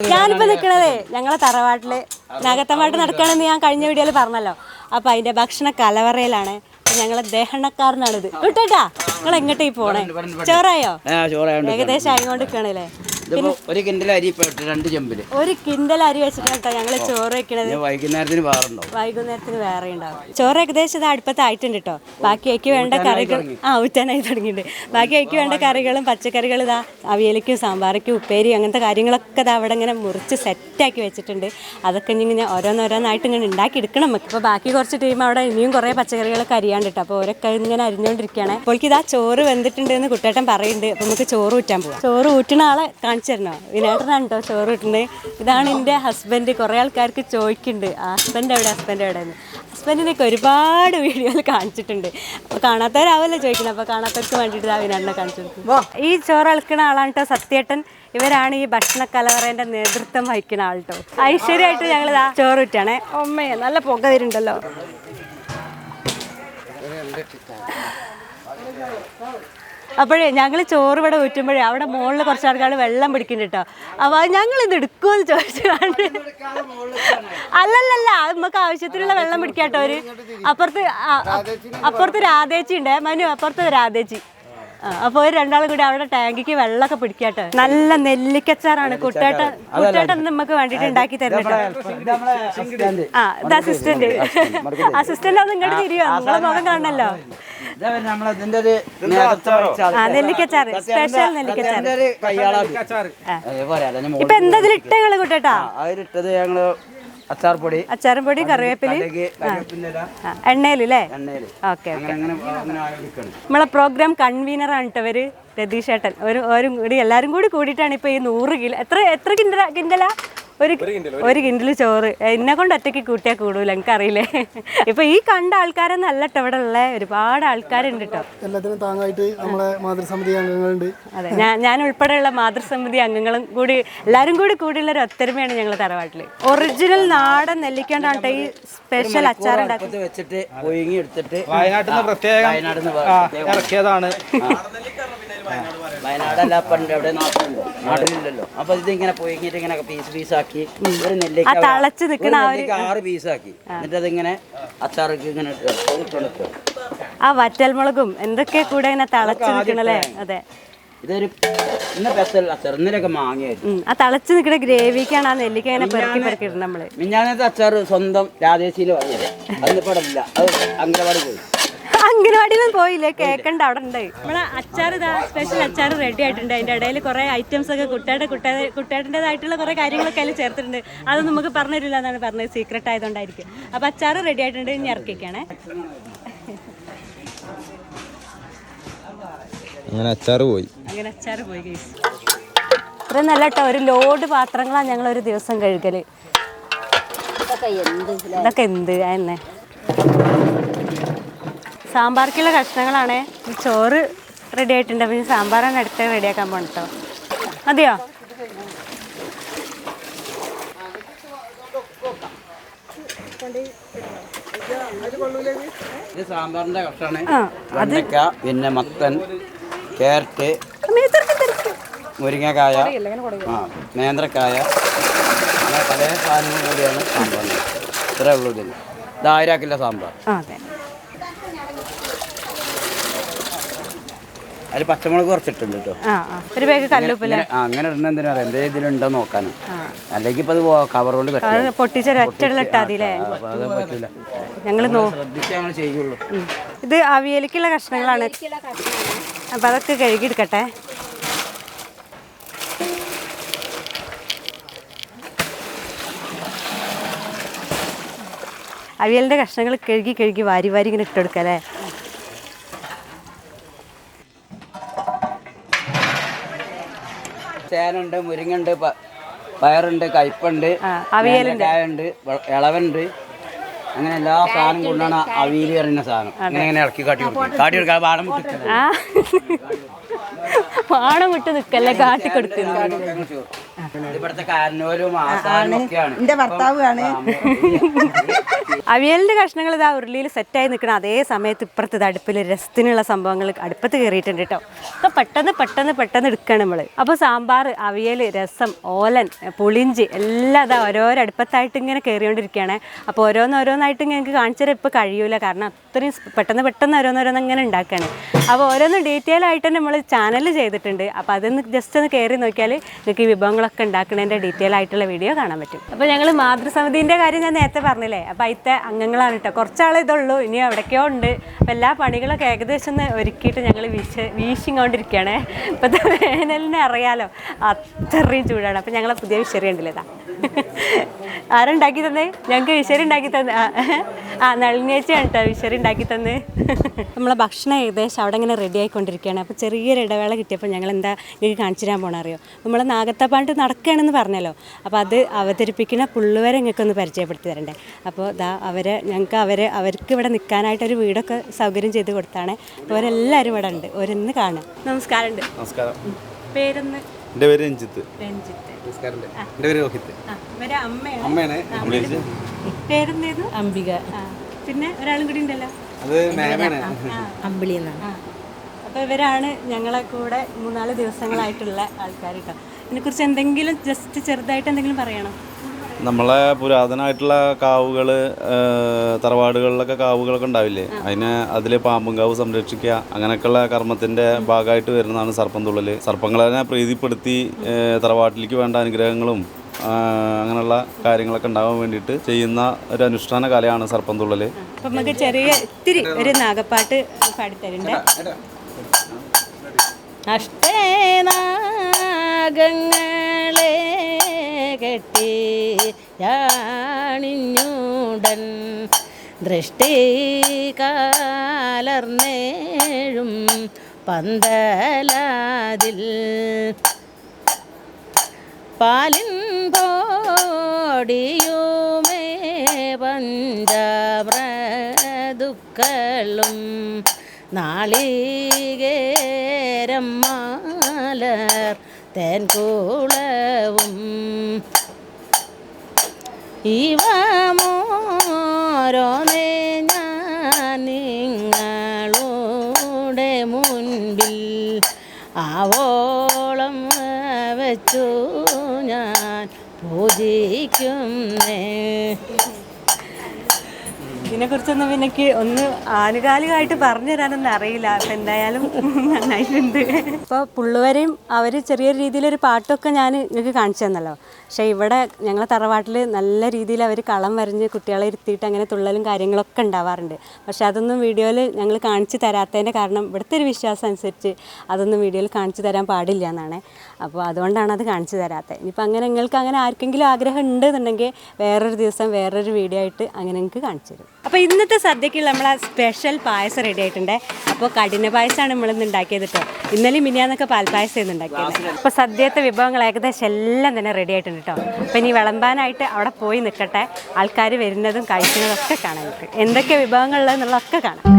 ഞാനിപ്പോ നിൽക്കണതേ ഞങ്ങളെ തറവാട്ടിൽ നഗത്തമായിട്ട് നടക്കണമെന്ന് ഞാൻ കഴിഞ്ഞ വീഡിയോയിൽ പറഞ്ഞല്ലോ. അപ്പൊ അതിന്റെ ഭക്ഷണ കലവറയിലാണ്. ഞങ്ങളെ ദഹനക്കാരനാണിത്. വിട്ടേട്ടാ നിങ്ങൾ എങ്ങോട്ടേ പോണേ ചോറായോ? ഏകദേശം ആയിക്കൊണ്ട് നിക്കണല്ലേ ഇതിപ്പോ ഒരു കിൻഡൽ അരി ഇപ്പൊ രണ്ട് ചെമ്പിൽ. ഒരു കിൻഡൽ അരി വെച്ചിട്ടാണ് ഞങ്ങൾ ഞങ്ങൾ ചോറ് വെക്കണത്. വൈകുന്നേരത്തിന് വൈകുന്നേരത്തിന് വേറെ ഉണ്ടാവും. ചോറ് ഏകദേശം ഇത് അടുപ്പത്തായിട്ടുണ്ട് കേട്ടോ ബാക്കി അയക്ക് വേണ്ട കറികൾ ആ ഊറ്റാനായി തുടങ്ങിയിട്ടുണ്ട്. ബാക്കി അയക്ക് വേണ്ട കറികളും പച്ചക്കറികളും ഇതാ അവിയലിക്കും സാമ്പാറിക്കും ഉപ്പേരി അങ്ങനത്തെ കാര്യങ്ങളൊക്കെ ഇതാ അവിടെ ഇങ്ങനെ മുറിച്ച് സെറ്റാക്കി വെച്ചിട്ടുണ്ട്. അതൊക്കെ ഇനി ഇങ്ങനെ ഓരോന്നോരോന്നായിട്ട് ഇങ്ങനെ ഉണ്ടാക്കി എടുക്കണം നമുക്ക്. ഇപ്പോൾ ബാക്കി കുറച്ച് ടീം അവിടെ ഇനിയും കുറേ പച്ചക്കറികളൊക്കെ അരിയാണ്ട് കേട്ടോ അപ്പോൾ ഓരൊക്കെ ഇങ്ങനെ അരിഞ്ഞുകൊണ്ടിരിക്കുകയാണ് അപ്പോൾ ഇതാ ചോറ് വെന്തിട്ടുണ്ട് എന്ന് കുട്ടേട്ടൻ പറയുന്നുണ്ട്. അപ്പോൾ നമുക്ക് ചോറ് ഊറ്റാൻ പോകാം ചോറ് ഊറ്റണ ആളെ കാണിച്ചു തരണോ വിനേട്ടനാണ് കേട്ടോ ചോറ് കിട്ടുന്നത് ഇതാണ് എന്റെ ഹസ്ബൻഡ് കുറേ ആൾക്കാർക്ക് ചോദിക്കുന്നുണ്ട് ഹസ്ബൻഡ് എവിടെ? ഹസ്ബൻഡ് എവിടെ എന്ന് ഹസ്ബൻഡിനൊക്കെ ഒരുപാട് വീഡിയോയിൽ കാണിച്ചിട്ടുണ്ട്. അപ്പോൾ കാണാത്തവരാവല്ലോ ചോദിക്കുന്നത്. അപ്പോൾ കാണാത്തവർക്ക് വേണ്ടിയിട്ട് ആ വിനാടിനെ കാണിച്ചു കൊടുക്കും. ഈ ചോറ് ഇളക്കുന്ന ആളാണ് കേട്ടോ സത്യേട്ടൻ. ഇവരാണ് ഈ ഭക്ഷണ കലവറേന്റെ നേതൃത്വം വഹിക്കുന്ന ആൾ കേട്ടോ ഐശ്വര്യമായിട്ട് ഞങ്ങൾ ചോറ് വിറ്റാണേ ഉമ്മയെ നല്ല പുക വരുന്നുണ്ടല്ലോ അപ്പോഴേ ഞങ്ങൾ ചോറ് ഇവിടെ ഊറ്റുമ്പോഴേ അവിടെ മുകളിൽ കുറച്ച് ആൾക്കാർ വെള്ളം പിടിക്കുന്നുണ്ട് കേട്ടോ. അപ്പോൾ ഞങ്ങൾ ഇത് എടുക്കുമെന്ന് ചോദിച്ചു കണ്ട്. അല്ലല്ലല്ല നമുക്ക് ആവശ്യത്തിനുള്ള വെള്ളം പിടിക്കാട്ടോ ഒരു അപ്പുറത്ത് അപ്പുറത്ത് രാധേച്ചി ഉണ്ട്. മനു അപ്പുറത്ത് രാധേച്ചി. അപ്പൊ അപ്പോൾ ഒരു രണ്ടാളും കൂടി അവിടെ ടാങ്കിക്ക് വെള്ളമൊക്കെ പിടിക്കാട്ടെ നല്ല നെല്ലിക്കച്ചാറാണ്. കുട്ടേട്ട കുട്ടേട്ട നമുക്ക് വേണ്ടിട്ട് ഉണ്ടാക്കി തരുന്നുണ്ടോ ആ ഇത് അസിസ്റ്റന്റ് അസിസ്റ്റന്റ് ഒന്ന് ഇങ്ങോട്ട് തിരിയോ? നിങ്ങളെ മുഖം കാണണല്ലോ. നെല്ലിക്കച്ചാറ്. സ്പെഷ്യൽ നെല്ലിക്കച്ചാറ്. ഇപ്പൊ എന്തതിലിട്ടകൾ കുട്ടേട്ടാ? അതിലിട്ടത് ഞങ്ങൾ അച്ചാർ പൊടി അച്ചാറും പൊടി കറിവേപ്പില എണ്ണയിലല്ലേ എണ്ണയിൽ ഓക്കെ അങ്ങനെ അങ്ങനെ അങ്ങനെ ആയിരിക്കണം നമ്മളെ പ്രോഗ്രാം കൺവീനർ ആണ് കേട്ടോ അവർ രതീഷേട്ടൻ ഒരു ഒരു കൂടി എല്ലാരും കൂടി കൂടിയിട്ടാണ് ഇപ്പൊ ഈ നൂറ് കിലോ. എത്ര എത്ര കിൻഡല കിൻഡല? ഒരു ഒരു കിൻഡിൽ ചോറ്. എന്നെ കൊണ്ട് ഒറ്റയ്ക്ക് കൂട്ടിയാൽ കൂടുതൽ എനിക്ക് അറിയില്ലേ ഇപ്പൊ ഈ കണ്ട ആൾക്കാരെ അല്ല കേട്ടോ ഇവിടെ ഉള്ള ഒരുപാട് ആൾക്കാരുണ്ട് കേട്ടോ എല്ലാത്തിനും താങ്ങായിട്ട് നമ്മളെ മാതൃസമിതി അംഗങ്ങളുണ്ട്. അതെ ഞാൻ ഞാൻ ഉൾപ്പെടെയുള്ള മാതൃസമിതി അംഗങ്ങളും കൂടി എല്ലാവരും കൂടി കൂടിയുള്ള ഒരു ഒത്തൊരുമയാണ് ഞങ്ങൾ തറവാട്ടിൽ ഒറിജിനൽ നാടൻ നെല്ലിക്കൊണ്ടാണ് ഈ സ്പെഷ്യൽ അച്ചാർ ഉണ്ടാക്കുന്നത്. വെച്ചിട്ട് ഒഴുങ്ങി എടുത്തിട്ട് വയനാട്ടിൽ നിന്ന് പ്രത്യേകം ഇറക്കിയതാണ്. വയനാടല്ല പണ്ട് എവിടെ നാട്ടിലുണ്ടോ. നാട്ടിലില്ലല്ലോ. അപ്പൊ ഇത് ഇങ്ങനെ പൊയ്ങ്ങിട്ട് ഇങ്ങനെ പീസ് പീസാക്കി ഒരു നെല്ലിക്ക ഒരു നെല്ലിക്ക ആറ് പീസാക്കി. എന്നിട്ട് അതിങ്ങനെ അച്ചാർക്ക് ഇങ്ങനെ ഇട്ടുകൊടുക്കുക ആ വറ്റൽമുളകും എന്തൊക്കെ കൂടെ ഇങ്ങനെ തിളച്ച് നിൽക്കണല്ലേ അതെ. ഇതൊരു ഇന്ന പെസൽ അച്ചാർ ഇന്നലെയൊക്കെ മാങ്ങയായിരുന്നു. ആ തിളച്ച് നിൽക്കുന്ന ഗ്രേവിക്കാണ് ആ നെല്ലിക്ക ഇങ്ങനെ പെറുക്കി പെറുക്കി ഇടുന്നത് നമ്മൾ. മിഞ്ഞാന്നത്തെ അച്ചാർ സ്വന്തം രാജേശിയിൽ വാങ്ങിയത് അതിന് അവിടെ ഇല്ല. അത് അങ്കനവാടി പോയി. അംഗനവാടിയിലും പോയില്ലേ കേക്കണ്ട അവിടെ ഉണ്ട്. നമ്മളെ അച്ചാർ ഇതാ സ്പെഷ്യൽ അച്ചാർ റെഡി ആയിട്ടുണ്ട്. അതിന്റെ ഇടയിൽ കുറെ ഐറ്റംസ് ഒക്കെ കുട്ടിയുടെ കുട്ടിയുടെ കുട്ടിയുടേതായിട്ടുള്ള കുറെ കാര്യങ്ങളൊക്കെ അതിൽ ചേർത്തിട്ടുണ്ട്. അതൊന്നും നമുക്ക് പറഞ്ഞു തരില്ല എന്നാണ് പറഞ്ഞത്. സീക്രട്ട് ആയതുകൊണ്ടായിരിക്കും. അപ്പൊ അച്ചാർ റെഡി ആയിട്ടുണ്ട്. ഇനി ഇറക്കിക്കാണേ അങ്ങനെ അച്ചാർ പോയി. അങ്ങനെ അച്ചാർ പോയി ഗൈസ് ഇത്ര നല്ല കേട്ടോ ഒരു ലോഡ് പാത്രങ്ങളാണ് ഞങ്ങൾ ഒരു ദിവസം കഴുകൽ. ഇതൊക്കെ എന്ത്? തന്നെ സാമ്പാർക്കുള്ള കഷ്ണങ്ങളാണ്. ചോറ് റെഡി ആയിട്ടുണ്ട്. പിന്നെ സാമ്പാറാണ് അടുത്ത് റെഡിയാക്കാൻ പോകണം കേട്ടോ മതിയോ? ഇത് സാമ്പാറിന്റെ കഷ്ടാണ് ആ വെണ്ടയ്ക്ക പിന്നെ മത്തൻ ക്യാരറ്റ് തിരക്ക്. മുരിങ്ങക്കായ ആ നേന്ത്രക്കായ അങ്ങനെ പല സാധനങ്ങൾ കൂടിയാണ് സാമ്പാറിന്. ഇത്രേ ഉള്ളൂ ഇതിന്. ഇത് ആയിരാക്കില്ല സാമ്പാർ ആ അതെ അതിൽ പച്ചമുളക് കുറച്ചിട്ടുണ്ട് കേട്ടോ ആ ആ. ഒരു ബാഗ് കല്ലുപ്പില്ല ഇങ്ങനെ- ആ അങ്ങനെ ഇടണ എന്തിനാ അറിയാം? എന്തേ ഇതിലുണ്ടോ നോക്കാനും അല്ലെങ്കിൽ ഇപ്പൊ അത് കവർ കൊണ്ട് അത് പറ്റില്ല പൊട്ടിച്ചൊരു ഒറ്റയിട്ടാ മതിയില്ലേ? അപ്പൊ അത് പറ്റില്ല ഞങ്ങൾ നോ ശ്രദ്ധിച്ച് ഞങ്ങൾ ചെയ്യുള്ളൂ. ഉം. ഇത് അവിയലിക്കുള്ള കഷ്ണങ്ങളാണ്. അപ്പം അതൊക്കെ കഴുകിയെടുക്കട്ടെ അവിയലിന്റെ കഷ്ണങ്ങൾ കഴുകി കഴുകി വാരി വാരി ഇങ്ങനെ ഇട്ടെടുക്കുക അല്ലേ ചേനുണ്ട് മുരിങ്ങുണ്ട് പയറുണ്ട് കയ്പുണ്ട് അവിയലുണ്ട്. ഉണ്ട് ഇളവുണ്ട് അങ്ങനെ എല്ലാ സാധനം കൊണ്ടാണ് അവിയൽ പറയുന്ന സാധനം. ഇങ്ങനെ ഇങ്ങനെ ഇറക്കി കാട്ടി കൊടുക്കും. കാട്ടി കൊടുക്കാൻ പാടം പാണം വിട്ട് നിൽക്കല്ലേ? കാട്ടി കൊടുക്കുന്നു ഇവിടുത്തെ എന്റെ ഭർത്താവാണ് അവിയലിന്റെ കഷ്ണങ്ങൾ ഇതാ ഉരുളിയിൽ സെറ്റായി നിൽക്കണം അതേ സമയത്ത് ഇപ്പുറത്ത് അടുപ്പിൽ രസത്തിനുള്ള സംഭവങ്ങൾ അടുപ്പത്ത് കയറിയിട്ടുണ്ട് കേട്ടോ ഒക്കെ പെട്ടെന്ന് പെട്ടെന്ന് പെട്ടെന്ന് എടുക്കണം നമ്മൾ അപ്പോൾ സാമ്പാർ അവിയൽ രസം ഓലൻ പുളിഞ്ചി എല്ലാം ഇതാ ഓരോരോ അടുപ്പത്തായിട്ട് ഇങ്ങനെ കയറിയോണ്ടിരിക്കുകയാണ് അപ്പോൾ ഓരോന്നോരോന്നായിട്ട് ഞങ്ങൾക്ക് കാണിച്ചു തരാൻ ഇപ്പോൾ കഴിയൂല. കാരണം അത്രയും പെട്ടെന്ന് പെട്ടെന്ന് ഓരോന്നോരോന്ന് ഇങ്ങനെ ഉണ്ടാക്കുകയാണ് അപ്പോൾ ഓരോന്ന് ഡീറ്റെയിൽ ആയിട്ട് തന്നെ നമ്മൾ ചാനൽ ചെയ്തിട്ടുണ്ട്. അപ്പോൾ അതൊന്ന് ജസ്റ്റ് ഒന്ന് കയറി നോക്കിയാൽ നിങ്ങൾക്ക് ഈ വിഭവങ്ങളൊക്കെ ഉണ്ടാക്കുന്നതിന്റെ ഡീറ്റെയിൽ ആയിട്ടുള്ള വീഡിയോ കാണാൻ പറ്റും. അപ്പോൾ ഞങ്ങൾ മാതൃസമിതിന്റെ കാര്യം ഞാൻ നേരത്തെ പറഞ്ഞില്ലേ? അപ്പോൾ അതിത്തെ അംഗങ്ങളാണ് കേട്ടോ കുറച്ചാളെ ഇതുള്ളൂ. ഇനി എവിടേക്കോ ഉണ്ട്. അപ്പോൾ എല്ലാ പണികളൊക്കെ ഏകദേശം ഒന്ന് ഒരുക്കിയിട്ട് ഞങ്ങൾ വീശ് വീശിങ്ങോണ്ടിരിക്കുകയാണ് ഇപ്പോഴത്തെ വേനലിനെ അറിയാലോ. അത്രയും ചൂടാണ്. അപ്പോൾ ഞങ്ങളെ പുതിയ വിശറി ഉണ്ടല്ലേ ഇതാ ആരുണ്ടാക്കി തന്നേ? ഞങ്ങൾക്ക് വിശറി ഉണ്ടാക്കി തന്നെ ആ നളിനേച്ചിയാണ് കേട്ടോ വിശറി ഉണ്ടാക്കി തന്ന്. നമ്മളെ ഭക്ഷണം ഏകദേശം അവിടെ ഇങ്ങനെ റെഡി ആയിക്കൊണ്ടിരിക്കുകയാണ്. അപ്പോൾ ചെറിയൊരു ഇടവേള കിട്ടിയപ്പോൾ ഞങ്ങൾ എന്താ നിങ്ങൾക്ക് കാണിച്ചു തരാൻ പോകണം അറിയോ? നമ്മളെ നാഗത്തപ്പാണ്ട് നടക്കുകയാണെന്ന് പറഞ്ഞല്ലോ. അപ്പോൾ അത് അവതരിപ്പിക്കുന്ന പുള്ളുവരെ ഞങ്ങൾക്കൊന്ന് ഒന്ന് പരിചയപ്പെടുത്തി തരണ്ടേ. അപ്പോൾ ദാ അവരെ ഞങ്ങൾക്ക് അവരെ അവർക്ക് ഇവിടെ നിൽക്കാനായിട്ടൊരു വീടൊക്കെ സൗകര്യം ചെയ്ത് കൊടുത്താണ്. അപ്പോൾ അവരെല്ലാവരും ഇവിടെ ഉണ്ട്. ഓരോന്ന് കാണാം. നമസ്കാരം ഉണ്ട് നമസ്കാരം. പേരൊന്ന്? എന്റെ പേര് രഞ്ജിത്ത്. രഞ്ജിത്ത്. നമസ്കാരം എന്റെ പേര് രോഹിത് അമ്മയാണ്. പേരെന്തായിരുന്നു? അംബിക. പിന്നെ ഒരാളും കൂടി ഉണ്ടല്ലോ. അത് മാമാണ് അമ്പിളി എന്നാണ്. അപ്പോൾ ഇവരാണ് ഞങ്ങളെ കൂടെ മൂന്നാൽ ദിവസങ്ങളായിട്ടുള്ള ആൾക്കാർ കേട്ടോ ഇതിനെക്കുറിച്ച് എന്തെങ്കിലും ജസ്റ്റ് ചെറുതായിട്ട് എന്തെങ്കിലും പറയണം. നമ്മളെ പുരാതനമായിട്ടുള്ള കാവുകൾ തറവാടുകളിലൊക്കെ കാവുകളൊക്കെ ഉണ്ടാവില്ലേ? അതിന് അതിൽ പാമ്പും കാവ് സംരക്ഷിക്കുക അങ്ങനെയൊക്കെയുള്ള കർമ്മത്തിന്റെ ഭാഗമായിട്ട് വരുന്നതാണ് സർപ്പം തുള്ളൽ സർപ്പങ്ങളെ പ്രീതിപ്പെടുത്തി തറവാട്ടിലേക്ക് വേണ്ട അനുഗ്രഹങ്ങളും അങ്ങനെയുള്ള കാര്യങ്ങളൊക്കെ ഉണ്ടാകാൻ വേണ്ടിയിട്ട് ചെയ്യുന്ന ഒരു അനുഷ്ഠാന കലയാണ് സർപ്പം തുള്ളൽ അപ്പം നമുക്ക് ചെറിയ ഇത്തിരി ഒരു നാഗപ്പാട്ട് പാടിത്തരുന്നുണ്ട്. അഷ്ടേനാഗങ്ങളെ കെട്ടി യാണിഞ്ഞൂടൻ ദൃഷ്ടി കാലർന്നേഴും പന്തലാതിൽ. പാലിൻ കോടിയുമേ പഞ്ചാമൃതുക്കളും നാളികേരം മാലർ തേൻകൂളവും ഇവ മോരോന്നേ ഞാൻ നിങ്ങളുടെ മുൻപിൽ ആവോളം വെച്ചു ഞാൻ പൂജിക്കുന്നേ. ഇതിനെക്കുറിച്ചൊന്നും പിന്നെ ഒന്ന് ആനുകാലികമായിട്ട് പറഞ്ഞു തരാനൊന്നും അറിയില്ല. അപ്പം എന്തായാലും നന്നായിട്ടുണ്ട്. ഇപ്പോൾ പുള്ളുവരെയും അവർ ചെറിയൊരു രീതിയിലൊരു പാട്ടൊക്കെ ഞാൻ നിങ്ങൾക്ക് കാണിച്ചു തന്നല്ലോ. പക്ഷേ ഇവിടെ ഞങ്ങളെ തറവാട്ടിൽ നല്ല രീതിയിൽ അവർ കളം വരഞ്ഞ് കുട്ടികളെ ഇരുത്തിയിട്ട് അങ്ങനെ തുള്ളലും കാര്യങ്ങളൊക്കെ ഉണ്ടാവാറുണ്ട്. പക്ഷെ അതൊന്നും വീഡിയോയിൽ ഞങ്ങൾ കാണിച്ചു തരാത്തതിന്റെ കാരണം ഇവിടുത്തെ ഒരു വിശ്വാസം അനുസരിച്ച് അതൊന്നും വീഡിയോയിൽ കാണിച്ചു തരാൻ പാടില്ല എന്നാണ്. അപ്പോൾ അതുകൊണ്ടാണ് അത് കാണിച്ചു തരാത്തത്. ഇനിയിപ്പോൾ അങ്ങനെ നിങ്ങൾക്ക് അങ്ങനെ ആർക്കെങ്കിലും ആഗ്രഹം ഉണ്ടെന്നുണ്ടെങ്കിൽ വേറൊരു ദിവസം വേറൊരു വീഡിയോ ആയിട്ട് അങ്ങനെ നിങ്ങൾക്ക് കാണിച്ചു തരും. അപ്പോൾ ഇന്നത്തെ സദ്യക്കുള്ള നമ്മളെ സ്പെഷ്യൽ പായസം റെഡി ആയിട്ടുണ്ട്. അപ്പോൾ കഠിന പായസമാണ് നമ്മളിന്ന് ഉണ്ടാക്കിയത് കേട്ടോ ഇന്നലെ മിനിയാന്നൊക്കെ പാൽപ്പായസം ഇന്ന് ഉണ്ടാക്കിയത്. അപ്പോൾ സദ്യത്തെ വിഭവങ്ങൾ ഏകദേശം എല്ലാം തന്നെ റെഡി ആയിട്ടുണ്ട് കേട്ടോ അപ്പോൾ ഇനി വിളമ്പാനായിട്ട് അവിടെ പോയി നിൽക്കട്ടെ. ആൾക്കാർ വരുന്നതും കഴിക്കുന്നതും ഒക്കെ കാണാൻ എന്തൊക്കെ വിഭവങ്ങളുള്ളതെന്നുള്ളതൊക്കെ കാണാം.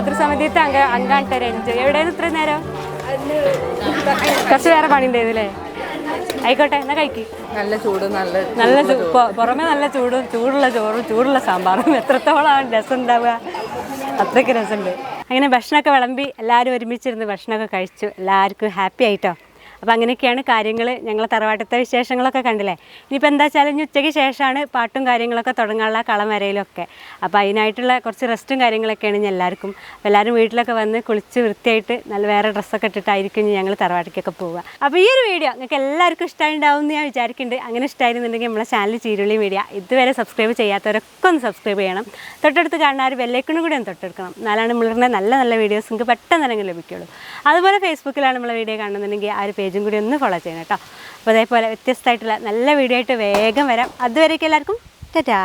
മാതൃസമിതിയത്തെ അംഗ അംഗാണ് രഞ്ജു എവിടെയാണ് ഇത്രയും നേരം? കുറച്ച് വേറെ പണി ഉണ്ടായിരുന്നല്ലേ ആയിക്കോട്ടെ എന്നാ കഴിക്ക്. നല്ല ചൂട് നല്ല നല്ല പുറമെ നല്ല ചൂട് ചൂടുള്ള ചോറും ചൂടുള്ള സാമ്പാറും. എത്രത്തോളം രസം ഉണ്ടാവുക? അത്രയ്ക്ക് രസമുണ്ട്. അങ്ങനെ ഭക്ഷണമൊക്കെ വിളമ്പി എല്ലാവരും ഒരുമിച്ചിരുന്ന് ഭക്ഷണമൊക്കെ കഴിച്ചു. എല്ലാവർക്കും ഹാപ്പി ആയിട്ടോ? അപ്പോൾ അങ്ങനെയൊക്കെയാണ് കാര്യങ്ങൾ ഞങ്ങൾ തറവാട്ടത്തെ വിശേഷങ്ങളൊക്കെ കണ്ടില്ലേ? ഇനിയിപ്പോൾ എന്താ വെച്ചാൽ ഇനി ഉച്ചയ്ക്ക് ശേഷമാണ് പാട്ടും കാര്യങ്ങളൊക്കെ തുടങ്ങാനുള്ള കളം വരയിലൊക്കെ. അപ്പോൾ അതിനായിട്ടുള്ള കുറച്ച് റെസ്റ്റും കാര്യങ്ങളൊക്കെയാണ് ഇനി എല്ലാവർക്കും. അപ്പോൾ എല്ലാവരും വീട്ടിലൊക്കെ വന്ന് കുളിച്ച് വൃത്തിയായിട്ട് നല്ല വേറെ ഡ്രസ്സൊക്കെ ഇട്ടിട്ടായിരിക്കും ഇനി ഞങ്ങൾ തറവാട്ടിക്കൊക്കെ പോവുക. അപ്പോൾ ഈ ഒരു വീഡിയോ നിങ്ങൾക്ക് എല്ലാവർക്കും ഇഷ്ടമായിട്ടുണ്ടാവും എന്ന് ഞാൻ വിചാരിക്കുന്നുണ്ട് അങ്ങനെ ഇഷ്ടമായിരുന്നുണ്ടെങ്കിൽ നമ്മളെ ചാനൽ ചീരുള്ളി മീഡിയ ഇതുവരെ സബ്സ്ക്രൈബ് ചെയ്യാത്തവരൊക്കെ ഒന്ന് സബ്സ്ക്രൈബ് ചെയ്യണം. തൊട്ടടുത്ത് കാണുന്ന ഒരു ബെല്ലൈക്കണും കൂടി ഒന്ന് തൊട്ടെടുക്കണം. എന്നാലാണ് നമ്മളുടെ നല്ല നല്ല വീഡിയോസ് നിങ്ങൾക്ക് പെട്ടെന്ന് തന്നെ ലഭിക്കുള്ളൂ. അതുപോലെ ഫേസ്ബുക്കിലാണ് നമ്മളെ വീഡിയോ കാണുന്നുണ്ടെങ്കിൽ ആ ഒരു പേജും കൂടി ഒന്ന് ഫോളോ ചെയ്യണം കേട്ടോ. അപ്പോൾ അതേപോലെ വ്യത്യസ്തമായിട്ടുള്ള നല്ല വീഡിയോ ആയിട്ട് വേഗം വരാം. അതുവരേക്കും എല്ലാവർക്കും ടാറ്റാ.